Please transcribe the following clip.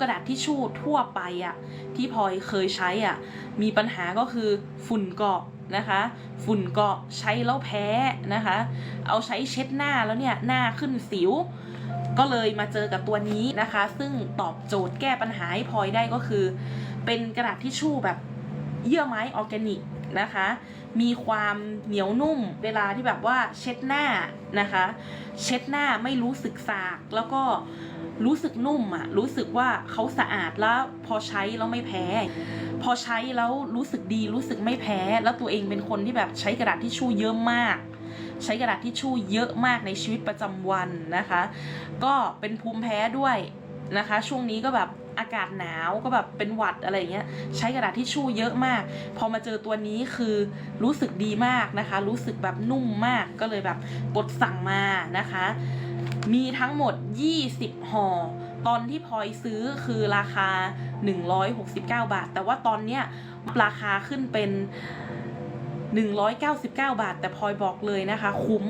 กระดาษทิชชู่ทั่วไปอะที่พลอยเคยใช้อะมีปัญหาก็คือฝุ่นเกาะนะคะ ฝุ่นเกาะใช้แล้วแพ้นะคะ เอาใช้เช็ดหน้าแล้วเนี่ยหน้าขึ้นสิว ก็เลยมาเจอกับตัวนี้นะคะ ซึ่งตอบโจทย์แก้ปัญหาให้พลอยได้ก็คือ เป็นกระดาษทิชชู่แบบเยื่อไม้ออร์แกนิก นะคะ มีความเหนียวนุ่ม เวลาที่แบบว่าเช็ดหน้านะคะ เช็ดหน้าไม่รู้สึกสากแล้วก็รู้สึกนุ่มอะรู้สึกว่าเขาสะอาดแล้วพอใช้แล้วไม่แพ้ พอใช้แล้วรู้สึกดีรู้สึกไม่แพ้ แล้วตัวเองเป็นคนที่แบบใช้กระดาษทิชชู่เยอะมาก ใช้กระดาษทิชชู่เยอะมากในชีวิตประจำวันนะคะ ก็เป็นภูมิแพ้ด้วยนะคะ ช่วงนี้ก็แบบ อากาศหนาวก็แบบเป็นหวัดอะไรเงี้ยใช้กระดาษทิชชู่เยอะมาก พอมาเจอตัวนี้คือรู้สึกดีมากนะคะ รู้สึกแบบนุ่มมากก็เลยแบบกดสั่งมานะคะ มีทั้งหมด 20ห่อตอนที่พลอยซื้อคือราคา 169 บาท แต่ว่าตอนเนี้ยราคาขึ้นเป็น 199 บาท แต่พลอยบอกเลยนะคะ คุ้ม